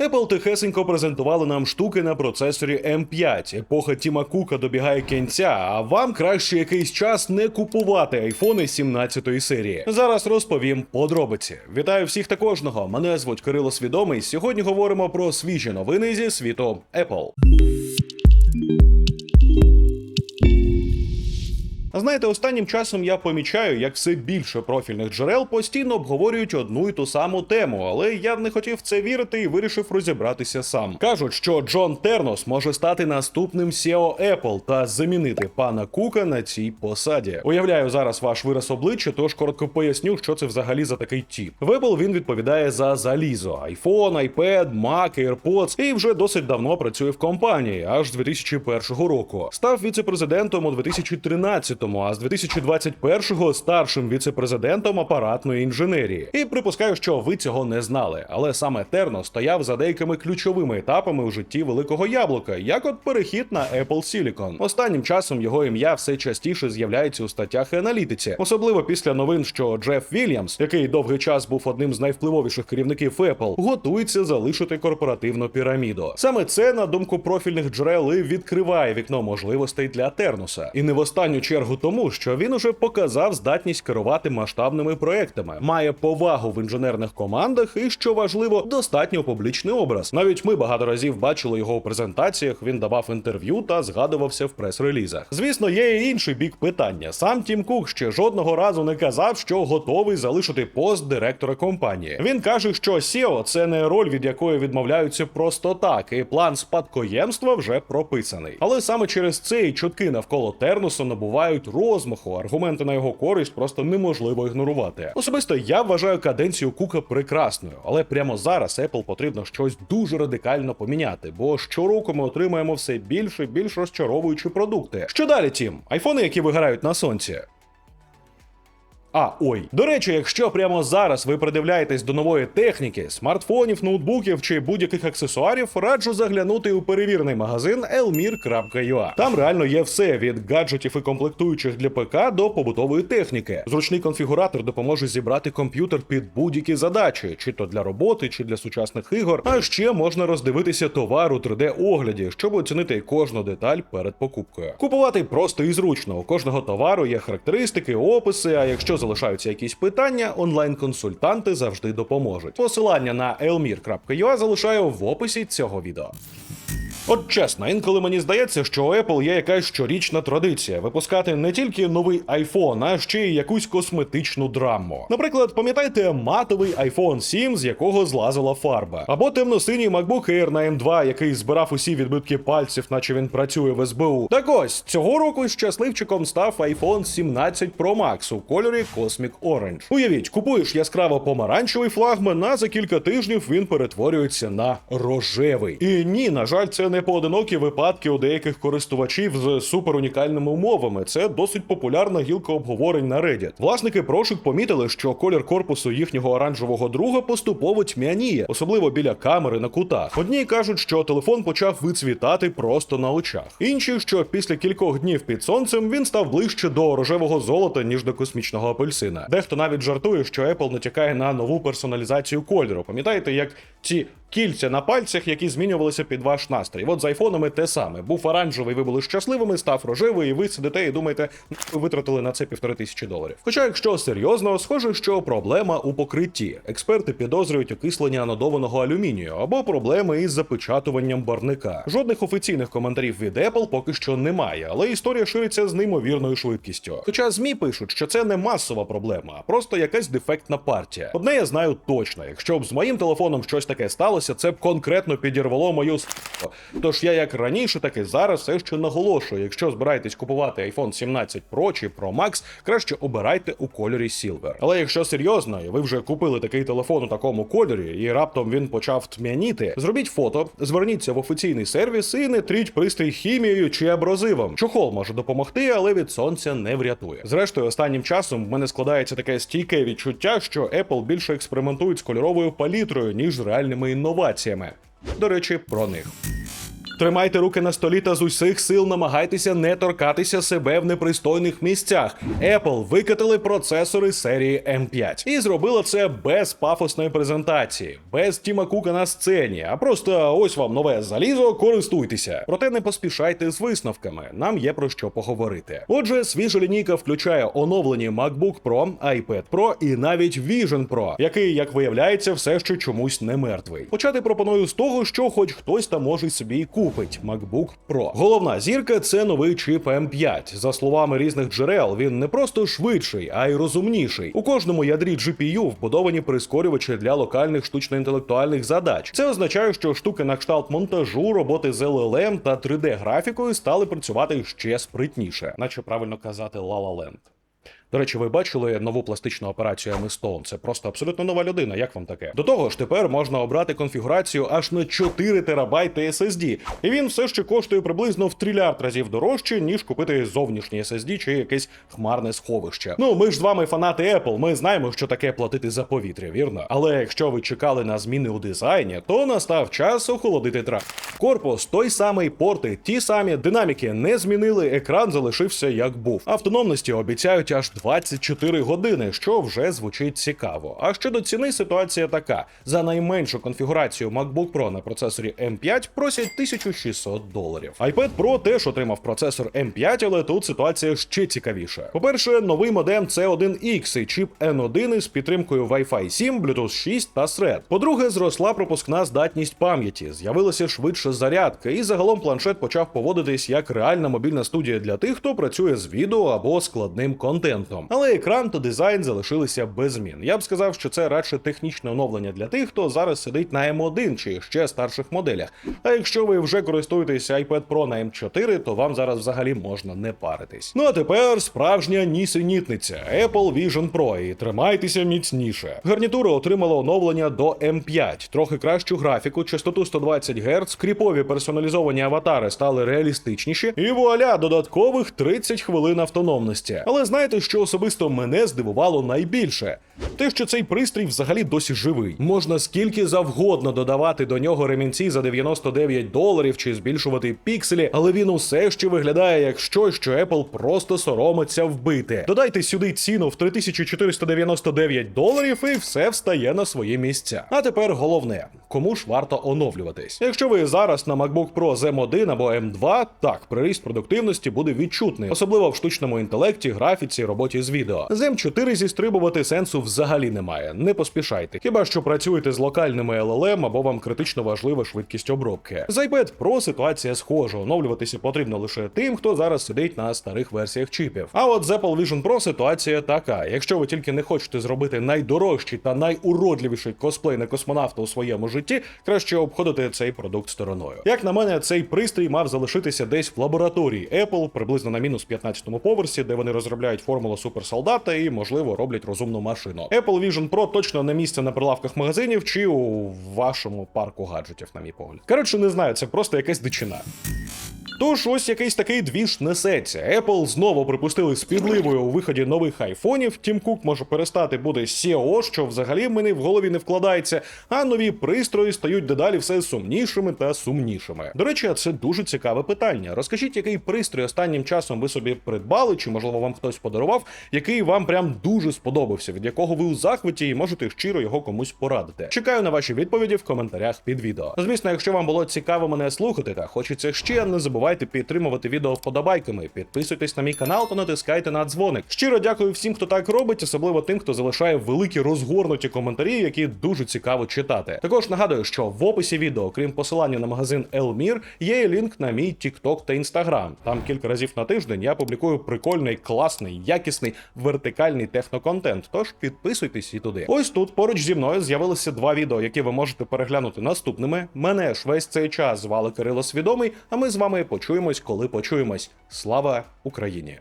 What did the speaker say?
Apple тихесенько презентували нам штуки на процесорі M5. Епоха Тіма Кука добігає кінця, а вам краще якийсь час не купувати айфони 17 серії. Зараз розповім подробиці. Вітаю всіх та кожного. Мене звуть Кирило Свідомий. Сьогодні говоримо про свіжі новини зі світу Apple. Знаєте, останнім часом я помічаю, як все більше профільних джерел постійно обговорюють одну і ту саму тему, але я не хотів це вірити і вирішив розібратися сам. Кажуть, що Джон Тернос може стати наступним SEO Apple та замінити пана Кука на цій посаді. Уявляю зараз ваш вираз обличчя, тож коротко поясню, що це взагалі за такий тіп. В Apple він відповідає за залізо: iPhone, iPad, Mac, AirPods і вже досить давно працює в компанії, аж з 2001 року. Став віце-президентом у 2013 а з 2021-го старшим віце-президентом апаратної інженерії. І припускаю, що ви цього не знали. Але саме Терно стояв за деякими ключовими етапами у житті великого яблука, як от перехід на Apple Silicon. Останнім часом його ім'я все частіше з'являється у статтях і аналітиці, особливо після новин, що Джеф Вільямс, який довгий час був одним з найвпливовіших керівників Apple, готується залишити корпоративну піраміду. Саме це, на думку профільних джерел, і відкриває вікно можливостей для Тернуса. І не в останню чергу тому, що він уже показав здатність керувати масштабними проектами, має повагу в інженерних командах і, що важливо, достатньо публічний образ. Навіть ми багато разів бачили його у презентаціях. Він давав інтерв'ю та згадувався в прес-релізах. Звісно, є і інший бік питання. Сам Тім Кук ще жодного разу не казав, що готовий залишити пост директора компанії. Він каже, що SEO – це не роль, від якої відмовляються просто так, і план спадкоємства вже прописаний. Але саме через це і чутки навколо Тернуса набувають розмаху. Аргументи на його користь просто неможливо ігнорувати. Особисто я вважаю каденцію Кука прекрасною, але прямо зараз Apple потрібно щось дуже радикально поміняти, бо щороку ми отримаємо все більше і більш розчаровуючі продукти. Що далі, тім? Айфони, які вигорають на сонці. А, ой. До речі, якщо прямо зараз ви придивляєтесь до нової техніки, смартфонів, ноутбуків чи будь-яких аксесуарів, раджу заглянути у перевірний магазин elmir.ua. Там реально є все від гаджетів і комплектуючих для ПК до побутової техніки. Зручний конфігуратор допоможе зібрати комп'ютер під будь-які задачі, чи то для роботи, чи для сучасних ігор. А ще можна роздивитися товар у 3D-огляді, щоб оцінити кожну деталь перед покупкою. Купувати просто і зручно. У кожного товару є характеристики, описи. А якщо залишаються якісь питання, онлайн-консультанти завжди допоможуть. Посилання на elmir.ua залишаю в описі цього відео. От чесно, інколи мені здається, що у Apple є якась щорічна традиція випускати не тільки новий iPhone, а ще й якусь косметичну драму. Наприклад, пам'ятаєте матовий iPhone 7, з якого злазила фарба, або темно-синій MacBook Air на M2, який збирав усі відбитки пальців, наче він працює в СБУ. Так ось цього року щасливчиком став iPhone 17 Pro Max у кольорі Cosmic Orange. Уявіть, купуєш яскраво помаранчевий флагман, а за кілька тижнів він перетворюється на рожевий. І ні, на жаль, це не поодинокі випадки у деяких користувачів з суперунікальними умовами. Це досить популярна гілка обговорень на Reddit. Власники прошик помітили, що колір корпусу їхнього оранжевого друга поступово тьмяніє, особливо біля камери на кутах. Одні кажуть, що телефон почав вицвітати просто на очах. Інші, що після кількох днів під сонцем він став ближче до рожевого золота, ніж до космічного апельсина. Дехто навіть жартує, що Apple натякає на нову персоналізацію кольору. Пам'ятаєте, як ці кільця на пальцях, які змінювалися під ваш настрій. От з айфонами те саме. Був оранжевий, ви були щасливими, став рожевий, і ви сидите і думаєте, ви витратили на це півтори тисячі доларів. Хоча, якщо серйозно, схоже, що проблема у покритті. Експерти підозрюють окислення анодованого алюмінію або проблеми із запечатуванням барника. Жодних офіційних коментарів від Apple поки що немає, але історія шириться з неймовірною швидкістю. Хоча ЗМІ пишуть, що це не масова проблема, а просто якась дефектна партія. Одне я знаю точно, якщо б з моїм телефоном щось таке сталося, це б конкретно підірвало мою с***. Тож я як раніше, так і зараз все ще наголошую. Якщо збираєтесь купувати iPhone 17 Pro чи Pro Max, краще обирайте у кольорі Silver. Але якщо серйозно, і ви вже купили такий телефон у такому кольорі, і раптом він почав тьмяніти, зробіть фото, зверніться в офіційний сервіс і не тріть пристрій хімією чи абразивом. Чохол може допомогти, але від сонця не врятує. Зрештою, останнім часом в мене складається таке стійке відчуття, що Apple більше експериментують з кольоровою палітрою, ніж з реальними інноваціями. До речі, про них. Тримайте руки на столі та з усіх сил намагайтеся не торкатися себе в непристойних місцях. Apple викатили процесори серії M5 і зробила це без пафосної презентації, без Тіма Кука на сцені, а просто ось вам нове залізо, користуйтеся. Проте не поспішайте з висновками. Нам є про що поговорити. Отже, свіжа лінійка включає оновлені MacBook Pro, iPad Pro і навіть Vision Pro, який, як виявляється, все ще чомусь не мертвий. Почати пропоную з того, що хоч хтось там може собі і купить MacBook Pro. Головна зірка це новий чип M5. За словами різних джерел, він не просто швидший, а й розумніший. У кожному ядрі GPU вбудовані прискорювачі для локальних штучно-інтелектуальних задач. Це означає, що штуки на кшталт монтажу, роботи з LLM та 3D графікою стали працювати ще спритніше, наче правильно казати La La Land. До речі, ви бачили нову пластичну операцію Еми Стоун. Це просто абсолютно нова людина. Як вам таке? До того ж, тепер можна обрати конфігурацію аж на 4 терабайти SSD. І він все ще коштує приблизно в трильярд разів дорожче, ніж купити зовнішній SSD чи якесь хмарне сховище. Ну, ми ж з вами фанати Apple, ми знаємо, що таке платити за повітря, вірно? Але якщо ви чекали на зміни у дизайні, то настав час охолодити трак. Корпус той самий, порти, ті самі динаміки не змінили. Екран залишився як був. Автономності обіцяють аж 24 години, що вже звучить цікаво. А щодо ціни, ситуація така: за найменшу конфігурацію MacBook Pro на процесорі M5 просять 1600 доларів. iPad Pro теж отримав процесор M5, але тут ситуація ще цікавіша. По-перше, новий модем C1X і чіп N1 із підтримкою Wi-Fi 7, Bluetooth 6 та Thread. По-друге, зросла пропускна здатність пам'яті, з'явилася швидша зарядка, і загалом планшет почав поводитись як реальна мобільна студія для тих, хто працює з відео або складним контентом. Але екран та дизайн залишилися без змін. Я б сказав, що це радше технічне оновлення для тих, хто зараз сидить на M1 чи ще старших моделях. А якщо ви вже користуєтесь iPad Pro на M4, то вам зараз взагалі можна не паритись. Ну а тепер справжня нісенітниця Apple Vision Pro. І тримайтеся міцніше. Гарнітура отримала оновлення до M5, трохи кращу графіку, частоту 120 Гц, кріпові персоналізовані аватари стали реалістичніші, і вуаля, додаткових 30 хвилин автономності. Але знаєте, що особисто мене здивувало найбільше? Те, що цей пристрій взагалі досі живий. Можна скільки завгодно додавати до нього ремінці за 99 доларів чи збільшувати пікселі, але він усе ще виглядає як щось, що Apple просто соромиться вбити. Додайте сюди ціну в 3499 доларів, і все встає на свої місця. А тепер головне, кому ж варто оновлюватись? Якщо ви зараз на MacBook Pro з M1 або M2, так, приріст продуктивності буде відчутний, особливо в штучному інтелекті, графіці, роботі з відео. З M4 зістрибувати сенсу взагалі немає. Не поспішайте. Хіба що працюєте з локальними LLM або вам критично важлива швидкість обробки. З iPad Pro ситуація схожа. Оновлюватися потрібно лише тим, хто зараз сидить на старих версіях чіпів. А от з Apple Vision Pro ситуація така: якщо ви тільки не хочете зробити найдорожчий та найуродливіший косплей на космонавта у своєму житті, краще обходити цей продукт стороною. Як на мене, цей пристрій мав залишитися десь в лабораторії Apple, приблизно на мінус 15-му поверсі, де вони розробляють формулу суперсолдата і, можливо, роблять розумну машину. Apple Vision Pro точно не місце на прилавках магазинів чи у вашому парку гаджетів, на мій погляд. Коротше, не знаю, це просто якась дичина. Тож ось якийсь такий двіж несеться. Apple знову припустили з підливою у виході нових айфонів. Тім Кук може перестати бути SEO, що взагалі в мене в голові не вкладається. А нові пристрої стають дедалі все сумнішими та сумнішими. До речі, це дуже цікаве питання. Розкажіть, який пристрій останнім часом ви собі придбали, чи можливо вам хтось подарував, який вам прям дуже сподобався, від якого ви у захваті і можете щиро його комусь порадити. Чекаю на ваші відповіді в коментарях під відео. Звісно, якщо вам було цікаво мене слухати та хочеться ще, не забувайте підтримувати відео вподобайками. Підписуйтесь на мій канал та натискайте на дзвоник. Щиро дякую всім, хто так робить, особливо тим, хто залишає великі розгорнуті коментарі, які дуже цікаво читати. Також нагадую, що в описі відео, крім посилання на магазин Elmir, є і лінк на мій TikTok та Instagram. Там кілька разів на тиждень я публікую прикольний, класний, якісний вертикальний техноконтент. Тож підписуйтесь і туди. Ось тут поруч зі мною з'явилися два відео, які ви можете переглянути наступними. Мене ж весь цей час звали Кирило Свідомий, а ми з вами почуємось, коли почуємось. Слава Україні!